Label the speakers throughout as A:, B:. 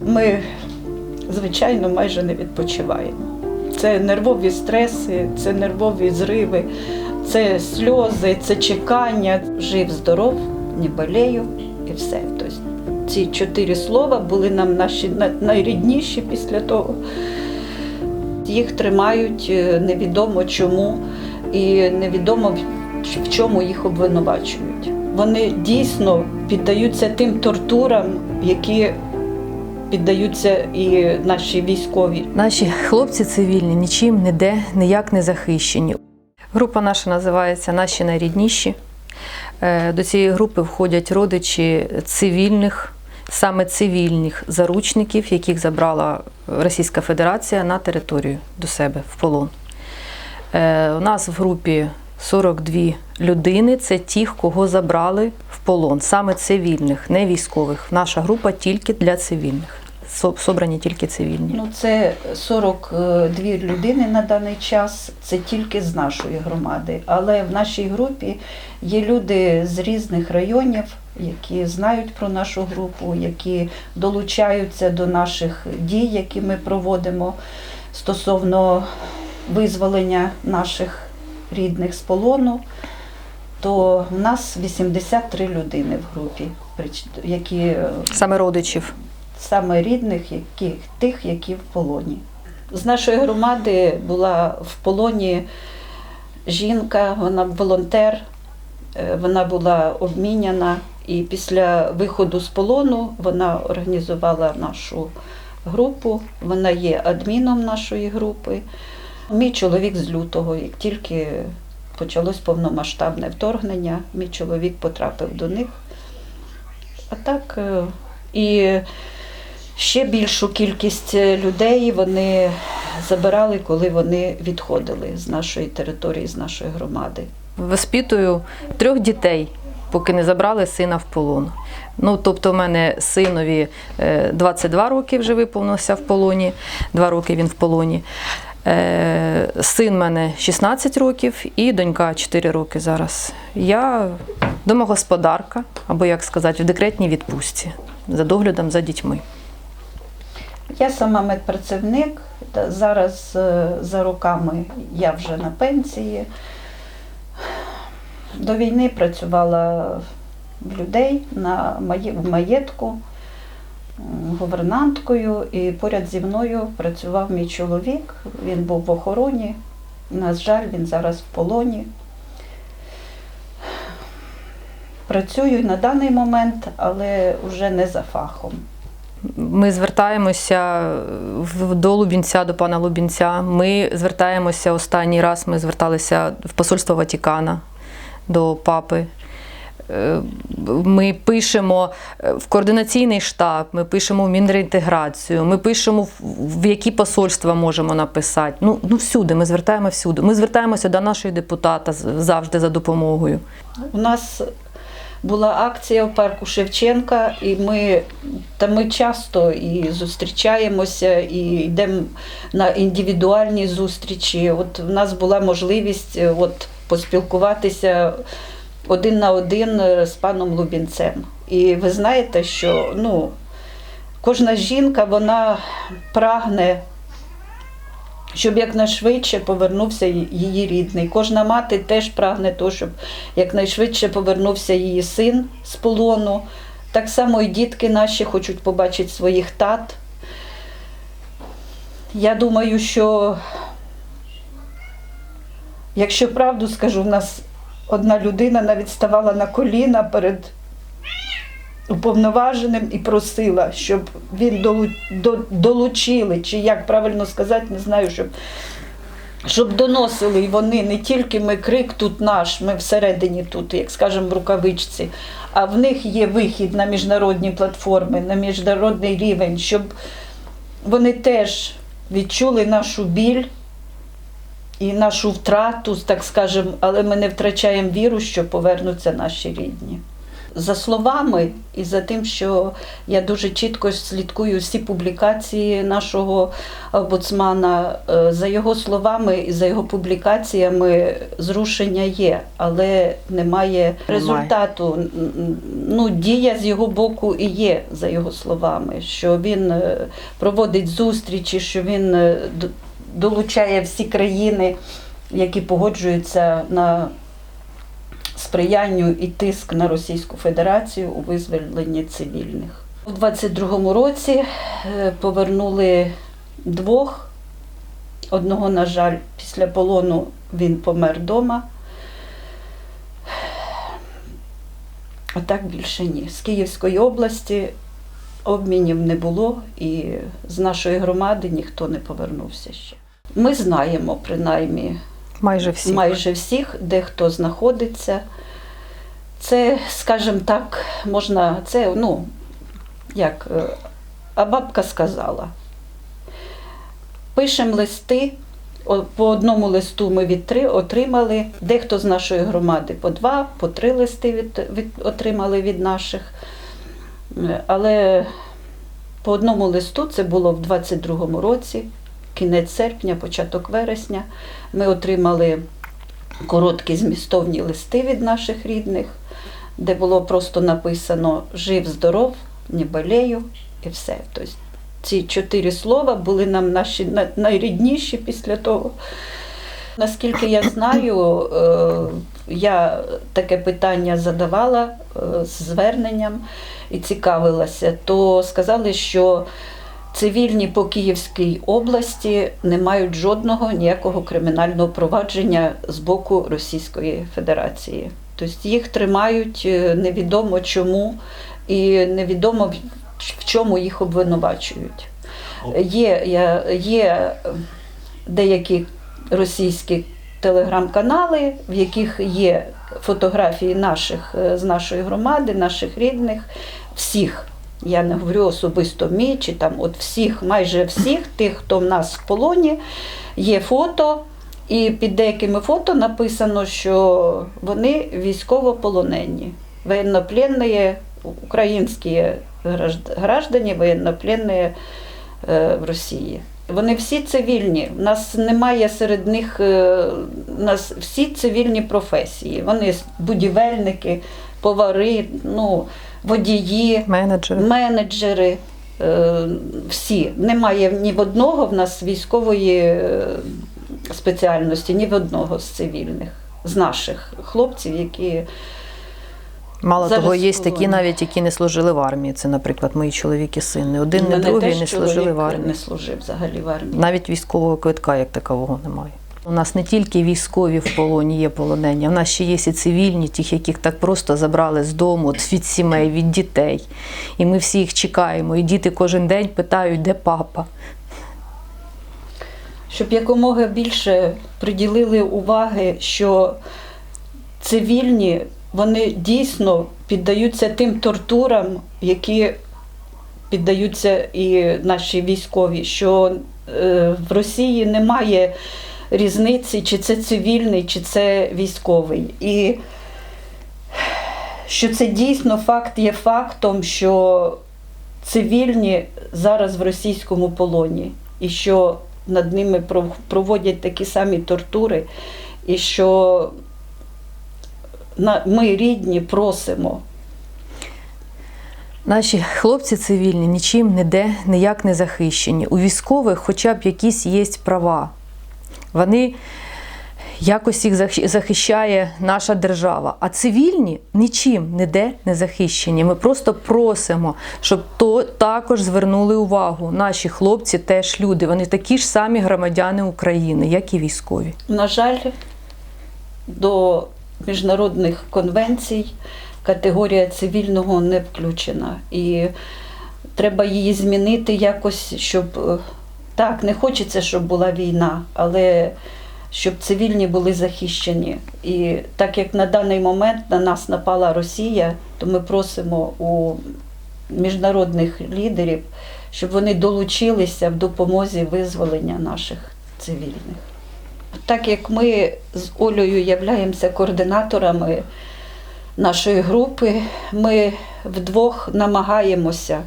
A: Ми, звичайно, майже не відпочиваємо. Це нервові стреси, це нервові зриви, це сльози, це чекання. Жив, здоров, не болею і все. Тобто ці чотири слова були нам наші на- найрідніші після того. Їх тримають е, невідомо чому і невідомо в чому їх обвинувачують. Вони дійсно піддаються тим тортурам, які піддаються і наші військові.
B: Наші хлопці цивільні нічим ніде ніяк не захищені. Група наша називається Наші найрідніші. Е, До цієї групи входять родичі цивільних, саме цивільних заручників, яких забрала Російська Федерація на територію до себе в полон. Е, У нас в групі 42 людини це ті, кого забрали в полон, саме цивільних, не військових. Наша група тільки для цивільних. Собрані тільки цивільні.
A: Ну, це 42 людини на даний час, це тільки з нашої громади. Але в нашій групі є люди з різних районів, які знають про нашу групу, які долучаються до наших дій, які ми проводимо стосовно визволення наших рідних з полону. То в нас 83 людини в групі, які е,
B: Саме родичів.
A: саме рідних, які, тих, які в полоні. З нашої громади була в полоні жінка, вона волонтер, е, вона була обміняна, і після виходу з полону вона організувала нашу групу, вона є адміном нашої групи. Мій чоловік з лютого, як тільки почалось повномасштабне вторгнення, мій чоловік потрапив до них. А так е, і ще більшу кількість людей вони забирали, коли вони відходили з нашої території, з нашої громади.
B: Воспитую трьох дітей, поки не забрали сина в полон. Ну, тобто, в мене синові е, 22 роки вже виповнився в полоні, 2 роки він в полоні. Е, Син мене 16 років і донька 4 роки зараз. Я домогосподарка, або як сказати, в декретній відпустці за доглядом за дітьми.
A: Я сама медпрацівник. Зараз е, за роками я вже на пенсії. До війни працювала в людей на в маєтку м, гувернанткою, і поряд зі мною працював мій чоловік. Він був в охороні. На жаль, він зараз в полоні. Працюю на даний момент, але вже не за фахом.
B: Ми звертаємося до Лубінця, до пана Лубінця. Ми звертаємося останній раз. Ми зверталися в посольство Ватикана до папи. Е, Ми пишемо в координаційний штаб, ми пишемо в Мінреінтеграцію, ми пишемо в- які посольства можемо написати. Ну, ну всюди, ми звертаємо всюди. Ми звертаємося до нашого депутата завжди за допомогою.
A: У нас була акція в парку Шевченка, і ми, та ми часто і зустрічаємося, і йдемо на індивідуальні зустрічі. От в нас була можливість е, от, поспілкуватися один на один е, з паном Лубінцем. І ви знаєте, що ну, кожна жінка вона прагне щоб якнайшвидше повернувся її рідний. Кожна мати теж прагне того, щоб якнайшвидше повернувся її син з полону. Так само і дітки наші хочуть побачити своїх тат. Я думаю, що якщо правду скажу, в нас одна людина навіть ставала на коліна перед уповноваженим і просила, щоб він долучили, чи як правильно сказати, не знаю, щоб, щоб доносили вони не тільки ми крик тут наш, ми всередині тут, як скажемо, в рукавичці, а в них є вихід на міжнародні платформи, на міжнародний рівень, щоб вони теж відчули нашу біль. І нашу втрату, так скажемо, але ми не втрачаємо віру, що повернуться наші рідні. За словами і за тим, що я дуже чітко слідкую всі публікації нашого омбудсмана, е, за його словами і за його публікаціями зрушення є, але немає результату. Ну, дія з його боку і є, за його словами, що він е, проводить зустрічі, що він е, долучає всі країни, які погоджуються на сприянню і тиск на Російську Федерацію у визволенні цивільних. У 22-му році е, повернули двох. Одного, на жаль, після полону він помер вдома. А так більше ні. З Київської області обмінів не було, і з нашої громади ніхто не повернувся ще. Ми знаємо, принаймні,
B: Майже всі.
A: майже всіх, де хто знаходиться. Це, скажімо так, можна, це, ну, як, е, а бабка сказала. Пишемо листи, по одному листу ми від три отримали, дехто з нашої громади по два, по три листи від, від, отримали від наших. Е, Але по одному листу це було в 22-му році, кінець серпня, початок вересня. Ми отримали короткі змістовні листи від наших рідних, де було просто написано Жив, здоров, не болею і все. Тобто ці чотири слова були нам наші найрідніші після того. Наскільки я знаю, е, я таке питання задавала е, з зверненням і цікавилася, то сказали, що цивільні по Київській області не мають жодного ніякого кримінального провадження з боку Російської Федерації. Тобто їх тримають е, невідомо чому і невідомо в- чому їх обвинувачують. Є, є деякі російські телеграм-канали, в яких є фотографії наших е, з нашої громади, наших рідних, всіх. Я не говорю особисто мій, чи там от всіх, майже всіх тих, хто в нас в полоні, є фото, і під деякими фото написано, що вони військовополонені, воєннопленні, українські граждані, воєннопленні е, в Росії. Вони всі цивільні. У нас немає серед них е, у нас всі цивільні професії. Вони будівельники, повари, ну, водії,
B: Менеджери.
A: менеджери. е, Всі. Немає ні в одного в нас військової е, спеціальності, ні в одного з цивільних, з наших хлопців, які
B: Мало
A: Зараз
B: того, є такі навіть, які не служили в армії. Це, наприклад, мої чоловік і син. Не один, не другий не служили в армії.
A: Не служив взагалі в армії.
B: Навіть військового квитка як такового немає. У нас не тільки військові в полоні є полонені, у нас ще є і цивільні, тих, яких так просто забрали з дому, від сімей, від дітей. І ми всі їх чекаємо. І діти кожен день питають, де папа.
A: щоб якомога більше приділили уваги, що цивільні вони дійсно піддаються тим тортурам, які піддаються і наші військові, що е, в Росії немає різниці, чи це цивільний, чи це військовий. І що це дійсно факт є фактом, що цивільні зараз в російському полоні, і що над ними проводять такі самі тортури, і що ми рідні просимо
B: Наші хлопці цивільні нічим ніде ніяк не захищені. У військових хоча б якісь є права. Вони якось їх захищає наша держава. А цивільні нічим ніде не захищені. Ми просто просимо, щоб то також звернули увагу. Наші хлопці теж люди. Вони такі ж самі громадяни України, як і військові.
A: На жаль, до міжнародних конвенцій категорія цивільного не включена. І треба її змінити якось, щоб е, так, не хочеться, щоб була війна, але щоб цивільні були захищені. І так як на даний момент на нас напала Росія, то ми просимо у міжнародних лідерів, щоб вони долучилися в допомозі визволення наших цивільних. Так як ми з Олею являємося координаторами нашої групи. Ми вдвох намагаємося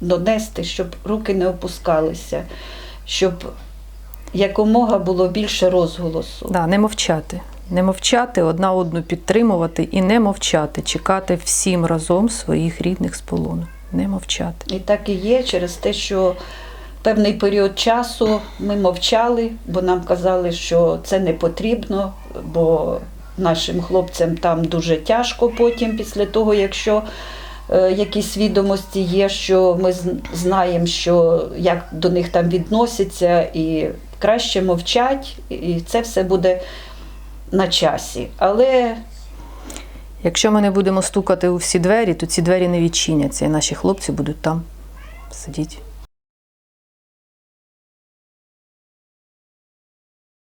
A: донести, щоб руки не опускалися, щоб якомога було більше розголосу.
B: Да, не мовчати. Не мовчати, одна одну підтримувати і не мовчати, чекати всім разом своїх рідних з полону. Не мовчати.
A: І так і є через те, що певний період часу ми мовчали, бо нам казали, що це не потрібно, бо нашим хлопцям там дуже тяжко потім, після того, якщо якісь відомості є, що ми знаємо, що як до них там відносяться, і краще мовчать, і це все буде на часі. Але
B: Якщо ми не будемо стукати у всі двері, то ці двері не відчиняться, і наші хлопці будуть там сидіти.